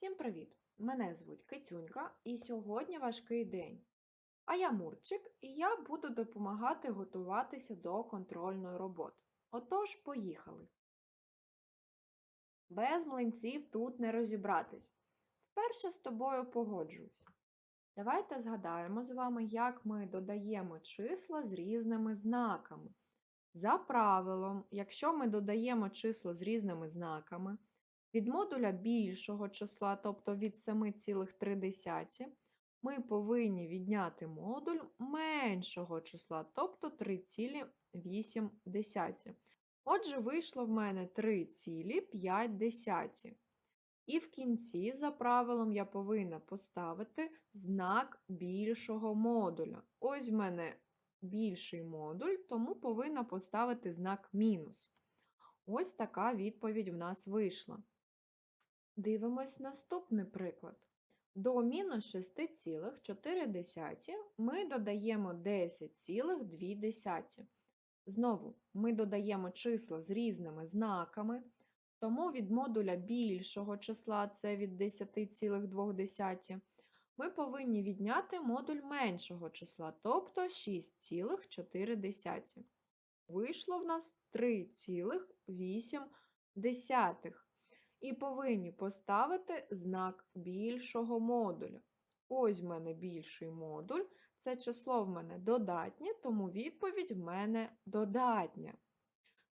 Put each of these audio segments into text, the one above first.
Всім привіт! Мене звуть Китюнька, і сьогодні важкий день. А я Мурчик, і я буду допомагати готуватися до контрольної роботи. Отож, поїхали. Без млинців тут не розібратись. Вперше з тобою погоджуюсь. Давайте згадаємо з вами, як ми додаємо числа з різними знаками. За правилом, якщо ми додаємо числа з різними знаками, від модуля більшого числа, тобто від 7,3, ми повинні відняти модуль меншого числа, тобто 3,8. Отже, вийшло в мене 3,5. І в кінці, за правилом, я повинна поставити знак більшого модуля. Ось в мене більший модуль, тому повинна поставити знак мінус. Ось така відповідь в нас вийшла. Дивимось наступний приклад. До мінус 6,4 ми додаємо 10,2. Знову ми додаємо числа з різними знаками, тому від модуля більшого числа, це від 10,2, ми повинні відняти модуль меншого числа, тобто 6,4. Вийшло в нас 3,8 і повинні поставити знак більшого модуля. Ось в мене більший модуль, це число в мене додатнє, тому відповідь в мене додатня.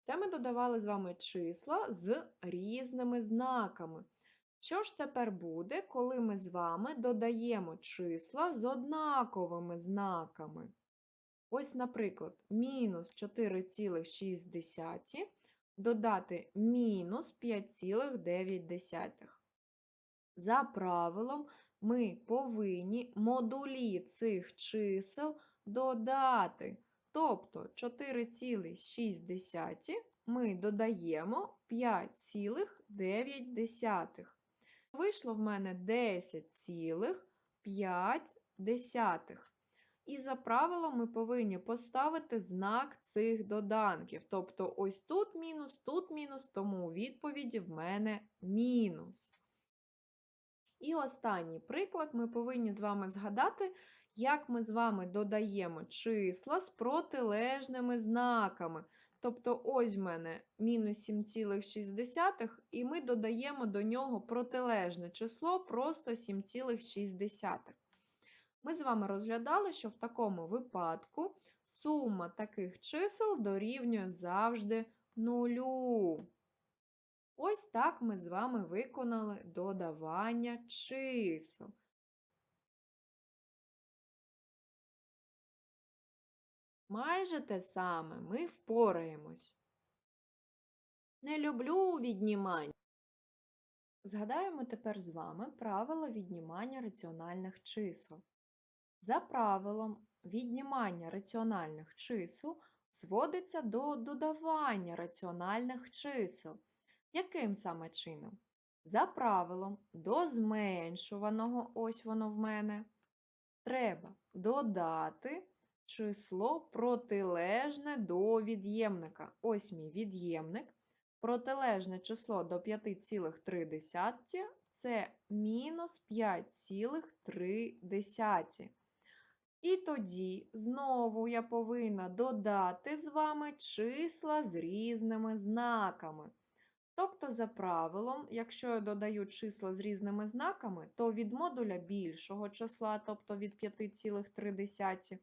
Це ми додавали з вами числа з різними знаками. Що ж тепер буде, коли ми з вами додаємо числа з однаковими знаками? Ось, наприклад, мінус 4,6 додати мінус 5,9. За правилом, ми повинні модулі цих чисел додати. Тобто 4,6 ми додаємо 5,9. Вийшло в мене 10,5. І за правилом ми повинні поставити знак цих доданків. Тобто ось тут мінус, тут мінус, тому у відповіді в мене мінус. І останній приклад ми повинні з вами згадати, як ми з вами додаємо числа з протилежними знаками. Тобто ось в мене мінус 7,6, і ми додаємо до нього протилежне число просто 7,6. Ми з вами розглядали, що в такому випадку сума таких чисел дорівнює завжди нулю. Ось так ми з вами виконали додавання чисел. Майже те саме ми впораємось. Не люблю віднімань. Згадаємо тепер з вами правило віднімання раціональних чисел. За правилом, віднімання раціональних чисел зводиться до додавання раціональних чисел. Яким саме чином? За правилом, до зменшуваного, ось воно в мене, треба додати число протилежне до від'ємника. Ось мій від'ємник. Протилежне число до 5,3 це мінус 5,3. І тоді знову я повинна додати з вами числа з різними знаками. Тобто, за правилом, якщо я додаю числа з різними знаками, то від модуля більшого числа, тобто від 5,3,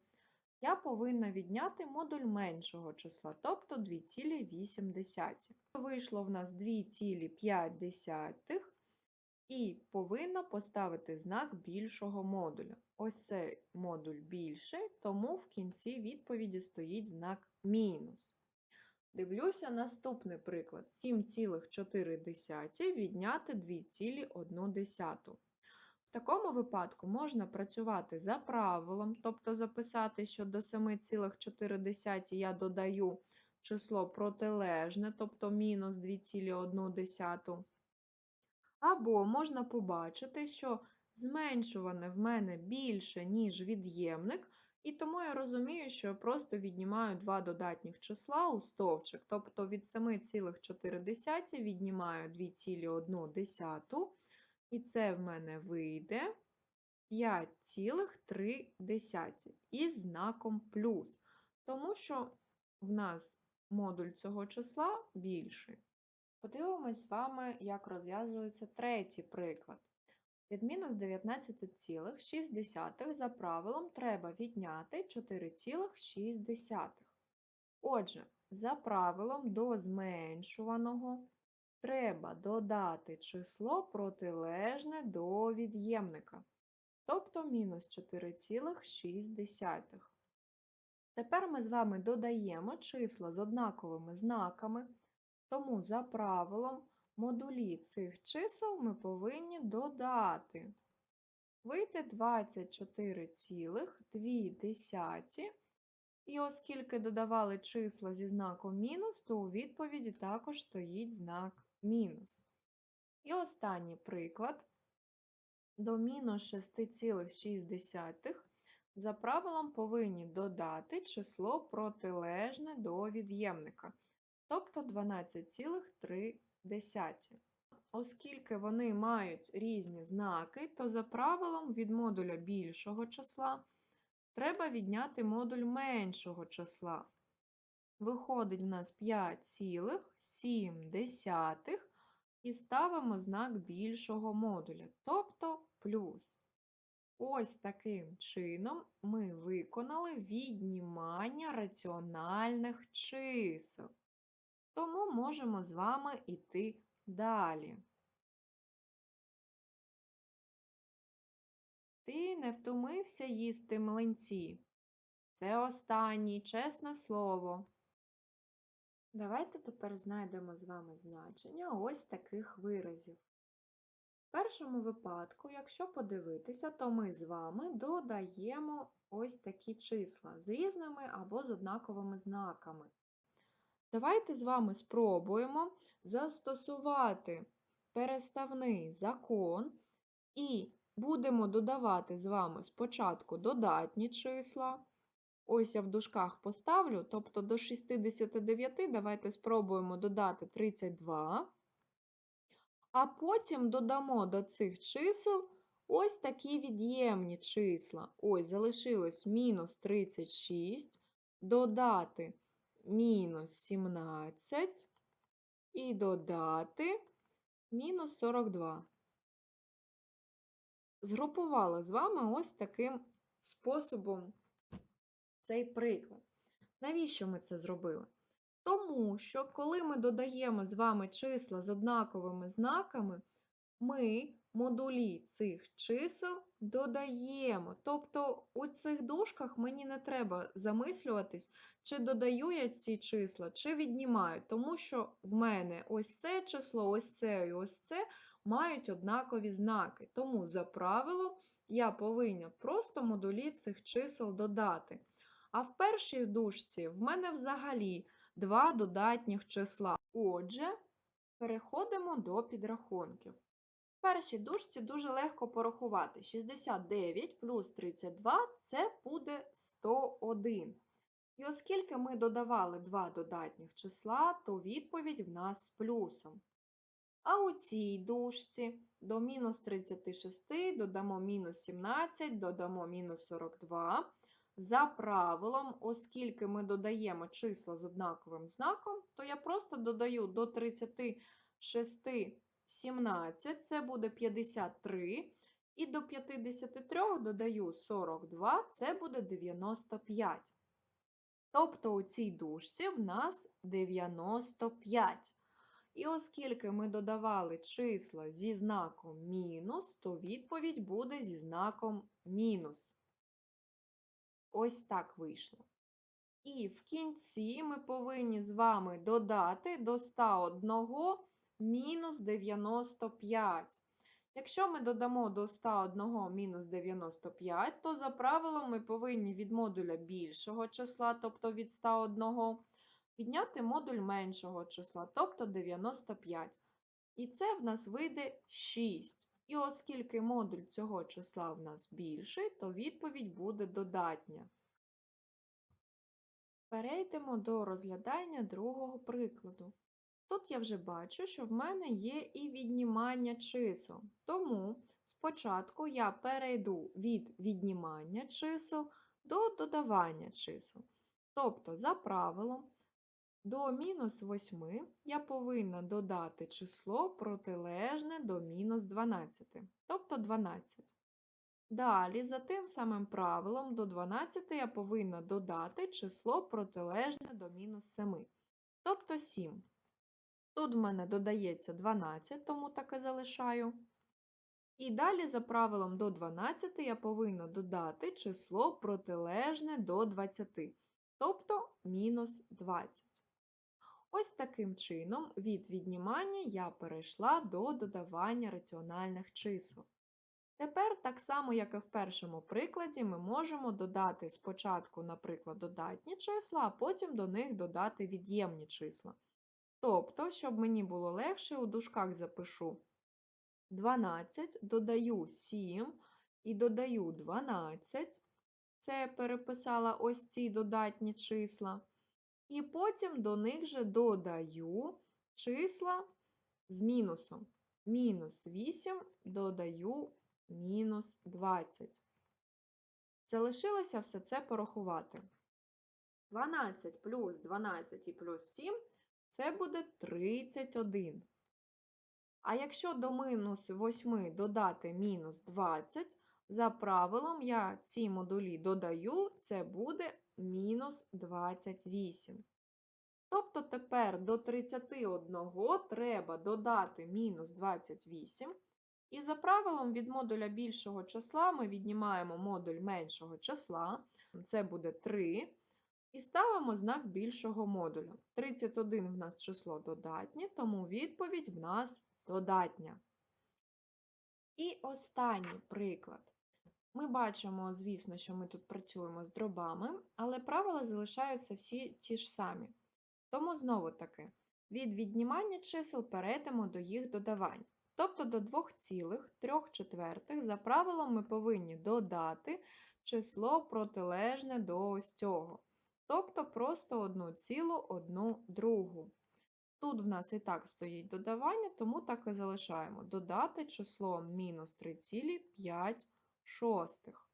я повинна відняти модуль меншого числа, тобто 2,8. Вийшло в нас 2,5 і повинна поставити знак більшого модуля. Ось цей модуль більший, тому в кінці відповіді стоїть знак мінус. Дивлюся наступний приклад: 7,4 відняти 2,1. В такому випадку можна працювати за правилом, тобто записати, що до 7,4 я додаю число протилежне, тобто мінус 2,1. Або можна побачити, що зменшуване в мене більше, ніж від'ємник, і тому я розумію, що я просто віднімаю два додатніх числа у стовпчик, тобто від 7,4 віднімаю 2,1 І це в мене вийде 5,3 із знаком плюс, тому що в нас модуль цього числа більший. Подивимось з вами, як розв'язується третій приклад. Від мінус 19,6 за правилом треба відняти 4,6. Отже, за правилом до зменшуваного треба додати число протилежне до від'ємника, тобто мінус 4,6. Тепер ми з вами додаємо числа з однаковими знаками, тому за правилом модулі цих чисел ми повинні додати. Вийде 24,2. І оскільки додавали числа зі знаком мінус, то у відповіді також стоїть знак мінус. І останній приклад. До мінус 6,6 за правилом повинні додати число протилежне до від'ємника, тобто 12,3. Оскільки вони мають різні знаки, то за правилом від модуля більшого числа треба відняти модуль меншого числа. Виходить в нас 5,7 і ставимо знак більшого модуля, тобто плюс. Ось таким чином ми виконали віднімання раціональних чисел. Тому можемо з вами йти далі. Ти не втомився їсти млинці. Це останнє чесне слово. Давайте тепер знайдемо з вами значення ось таких виразів. В першому випадку, якщо подивитися, то ми з вами додаємо ось такі числа з різними або з однаковими знаками. Давайте з вами спробуємо застосувати переставний закон і будемо додавати з вами спочатку додатні числа. Ось я в дужках поставлю, тобто до 69 давайте спробуємо додати 32. А потім додамо до цих чисел ось такі від'ємні числа. Ось, залишилось мінус 36, додати мінус 17 і додати мінус 42. Згрупували з вами ось таким способом цей приклад. Навіщо ми це зробили? Тому що, коли ми додаємо з вами числа з однаковими знаками, ми модулі цих чисел додаємо. Тобто у цих дужках мені не треба замислюватись, чи додаю я ці числа, чи віднімаю, тому що в мене ось це число, ось це і ось це мають однакові знаки. Тому, за правилом, я повинна просто модулі цих чисел додати. А в першій дужці в мене взагалі два додатніх числа. Отже, переходимо до підрахунків. В першій дужці дуже легко порахувати. 69 плюс 32 це буде 101. І оскільки ми додавали два додатніх числа, то відповідь в нас з плюсом. А у цій дужці до мінус 36 додамо мінус 17, додамо мінус 42. За правилом, оскільки ми додаємо числа з однаковим знаком, то я просто додаю до 36 17, це буде 53. І до 53 додаю 42, це буде 95. Тобто у цій дужці в нас 95. І оскільки ми додавали числа зі знаком мінус, то відповідь буде зі знаком мінус. Ось так вийшло. І в кінці ми повинні з вами додати до 101 мінус 95. Якщо ми додамо до 101 мінус 95, то за правилом ми повинні від модуля більшого числа, тобто від 101, відняти модуль меншого числа, тобто 95. І це в нас вийде 6. І оскільки модуль цього числа в нас більший, то відповідь буде додатня. Перейдемо до розглядання другого прикладу. Тут я вже бачу, що в мене є і віднімання чисел. Тому спочатку я перейду від віднімання чисел до додавання чисел. Тобто, за правилом, до мінус 8 я повинна додати число протилежне до мінус 12, тобто 12. Далі, за тим самим правилом, до 12 я повинна додати число протилежне до мінус 7, тобто 7. Тут в мене додається 12, тому так і залишаю. І далі, за правилом до 12 я повинна додати число протилежне до 20, тобто мінус 20. Ось таким чином від віднімання я перейшла до додавання раціональних чисел. Тепер, так само, як і в першому прикладі, ми можемо додати спочатку, наприклад, додатні числа, а потім до них додати від'ємні числа. Тобто, щоб мені було легше, у дужках запишу 12, додаю 7 і додаю 12. Це я переписала ось ці додатні числа. І потім до них же додаю числа з мінусом. Мінус 8 додаю мінус 20. Залишилося все це порахувати. 12 плюс 12 і плюс 7 це буде 31. А якщо до мінус 8 додати мінус 20, за правилом я ці модулі додаю, це буде мінус 28. Тобто тепер до 31 треба додати мінус 28. І за правилом від модуля більшого числа ми віднімаємо модуль меншого числа, це буде 3. І ставимо знак більшого модуля. 31 в нас число додатнє, тому відповідь в нас додатня. І останній приклад. Ми бачимо, звісно, що ми тут працюємо з дробами, але правила залишаються всі ті ж самі. Тому знову таки, від віднімання чисел перейдемо до їх додавання. Тобто до 2,3 четвертих за правилом ми повинні додати число протилежне до ось цього. Тобто просто 1,1 другу. Тут в нас і так стоїть додавання, тому так і залишаємо. Додати число мінус 3,5 шостих.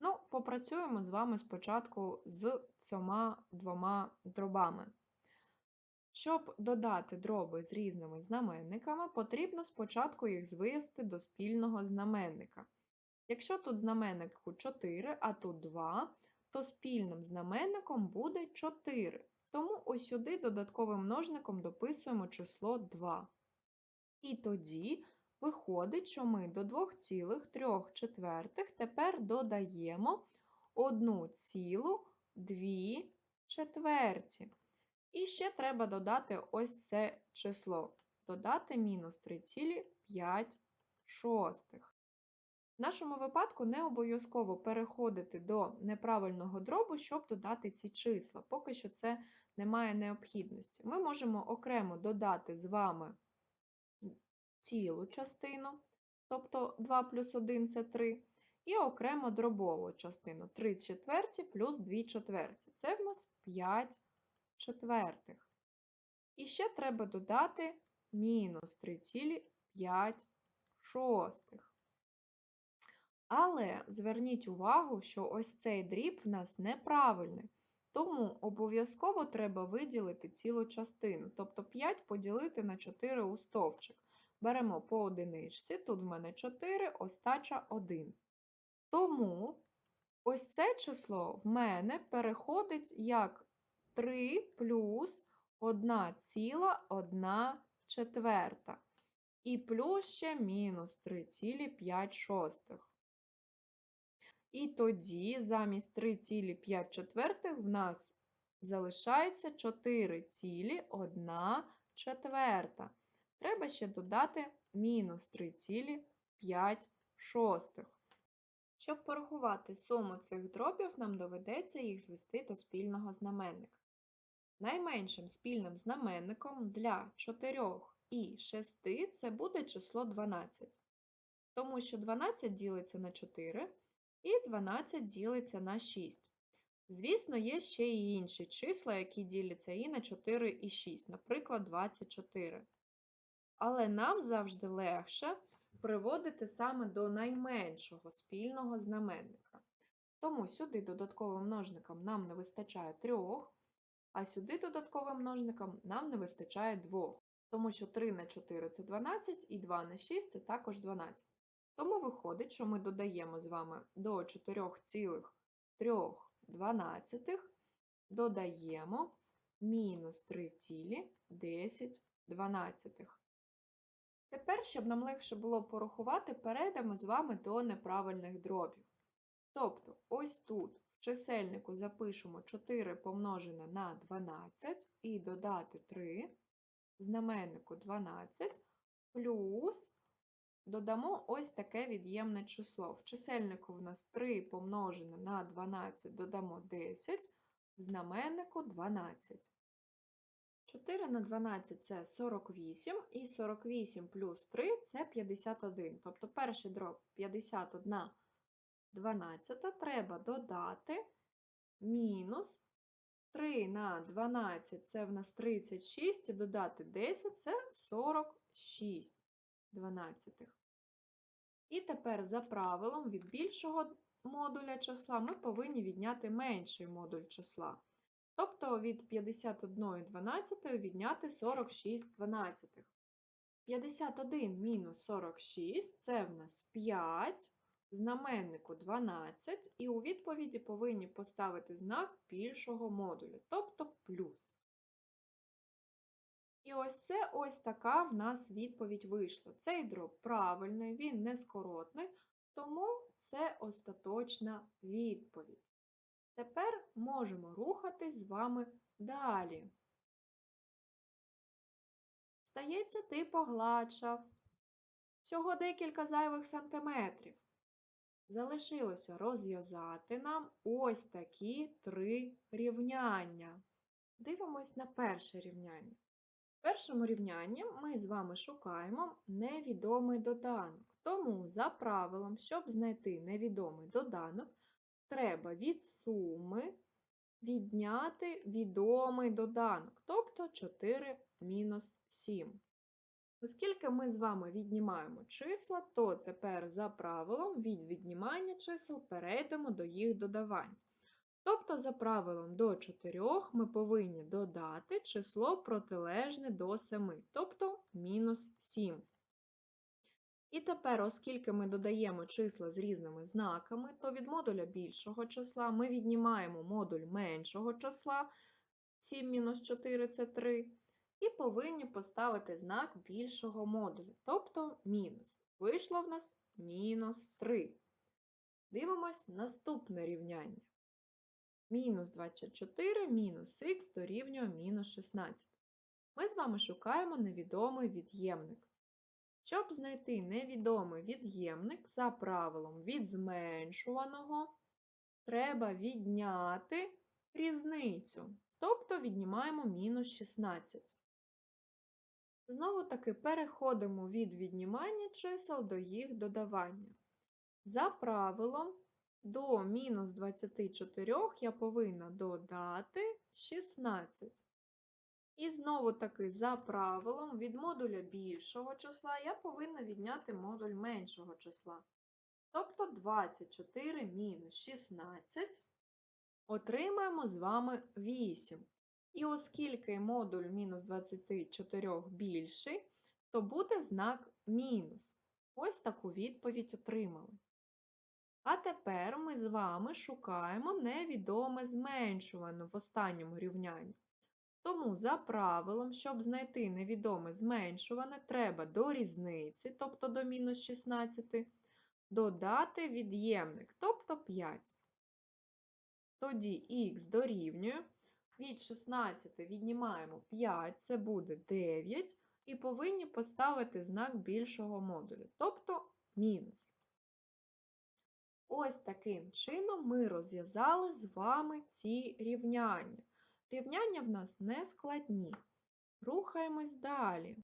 Ну, попрацюємо з вами спочатку з цьома двома дробами. Щоб додати дроби з різними знаменниками, потрібно спочатку їх звести до спільного знаменника. Якщо тут знаменнику 4, а тут 2, то спільним знаменником буде 4. Тому ось сюди додатковим множником дописуємо число 2. І тоді виходить, що ми до 2,3 четвертих тепер додаємо 1,2 четверті. І ще треба додати ось це число. Додати мінус 3,5 шостих. В нашому випадку не обов'язково переходити до неправильного дробу, щоб додати ці числа. Поки що це не має необхідності. Ми можемо окремо додати з вами цілу частину, тобто 2 плюс 1 це 3, і окремо дробову частину 3 четверті плюс 2 четверті. Це в нас 5 четвертих. І ще треба додати мінус 3,5 шостих. Але зверніть увагу, що ось цей дріб в нас неправильний. Тому обов'язково треба виділити цілу частину, тобто 5 поділити на 4 у стовпчик. Беремо по одиничці, тут в мене 4, остача 1. Тому ось це число в мене переходить як 3 плюс 1,1 четверта. І плюс ще мінус 3,5 шостих. І тоді замість 3,5 четвертих в нас залишається 4,1 четверта. Треба ще додати мінус 3,5 шостих. Щоб порахувати суму цих дробів, нам доведеться їх звести до спільного знаменника. Найменшим спільним знаменником для 4 і 6 це буде число 12, тому що 12 ділиться на 4 і 12 ділиться на 6. Звісно, є ще й інші числа, які діляться і на 4, і 6, наприклад, 24. Але нам завжди легше приводити саме до найменшого спільного знаменника. Тому сюди додатковим множником нам не вистачає 3, а сюди додатковим множником нам не вистачає 2. Тому що 3 на 4 це 12 і 2 на 6 це також 12. Тому виходить, що ми додаємо з вами до 4,3 додаємо мінус 3,10. Тепер, щоб нам легше було порахувати, перейдемо з вами до неправильних дробів. Тобто, ось тут в чисельнику запишемо 4 помножене на 12 і додати 3, знаменнику 12, плюс додамо ось таке від'ємне число. В чисельнику в нас 3 помножене на 12 додамо 10, в знаменнику 12. 4 на 12 це 48, і 48 плюс 3 це 51. Тобто перший дроб 51 12 треба додати мінус 3 на 12 це в нас 36, і додати 10 це 46 дванадцятих. І тепер за правилом від більшого модуля числа ми повинні відняти менший модуль числа. Тобто від 51 12 відняти 46 дванадцятих. 51 мінус 46 це в нас 5, знаменнику 12, і у відповіді повинні поставити знак більшого модуля, тобто плюс. І ось це ось така в нас відповідь вийшла. Цей дроб правильний, він не скоротний, тому це остаточна відповідь. Тепер можемо рухатись з вами далі. Стається, ти погладшав. Всього декілька зайвих сантиметрів. Залишилося розв'язати нам ось такі три рівняння. Дивимось на перше рівняння. В першому рівнянні ми з вами шукаємо невідомий доданок. Тому, за правилом, щоб знайти невідомий доданок, треба від суми відняти відомий доданок, тобто 4 мінус 7. Оскільки ми з вами віднімаємо числа, то тепер за правилом від віднімання чисел перейдемо до їх додавання. Тобто, за правилом до 4 ми повинні додати число протилежне до 7, тобто мінус 7. І тепер, оскільки ми додаємо числа з різними знаками, то від модуля більшого числа ми віднімаємо модуль меншого числа 7 мінус 4 це 3, і повинні поставити знак більшого модуля, тобто мінус. Вийшло в нас мінус 3. Дивимось наступне рівняння мінус 24 мінус х дорівнює мінус 16. Ми з вами шукаємо невідомий від'ємник. Щоб знайти невідомий від'ємник, за правилом від зменшуваного треба відняти різницю, тобто віднімаємо мінус 16. Знову таки переходимо від віднімання чисел до їх додавання. За правилом до мінус 24 я повинна додати 16. І знову таки, за правилом, від модуля більшого числа я повинна відняти модуль меншого числа. Тобто 24 мінус 16 отримаємо з вами 8. І оскільки модуль мінус 24 більший, то буде знак мінус. Ось таку відповідь отримали. А тепер ми з вами шукаємо невідоме зменшуване в останньому рівнянні. Тому за правилом, щоб знайти невідоме зменшуване, треба до різниці, тобто до мінус 16, додати від'ємник, тобто 5. Тоді х дорівнює. Від 16 віднімаємо 5, це буде 9, і повинні поставити знак більшого модуля, тобто мінус. Ось таким чином ми розв'язали з вами ці рівняння. Рівняння в нас не складні. Рухаємось далі.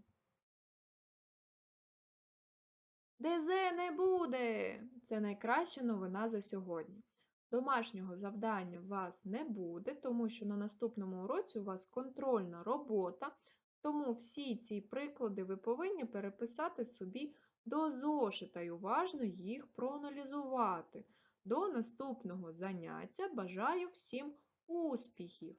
ДЗ не буде! Це найкраща новина за сьогодні. Домашнього завдання у вас не буде, тому що на наступному уроці у вас контрольна робота, тому всі ці приклади ви повинні переписати собі до зошита і уважно їх проаналізувати. До наступного заняття бажаю всім успіхів!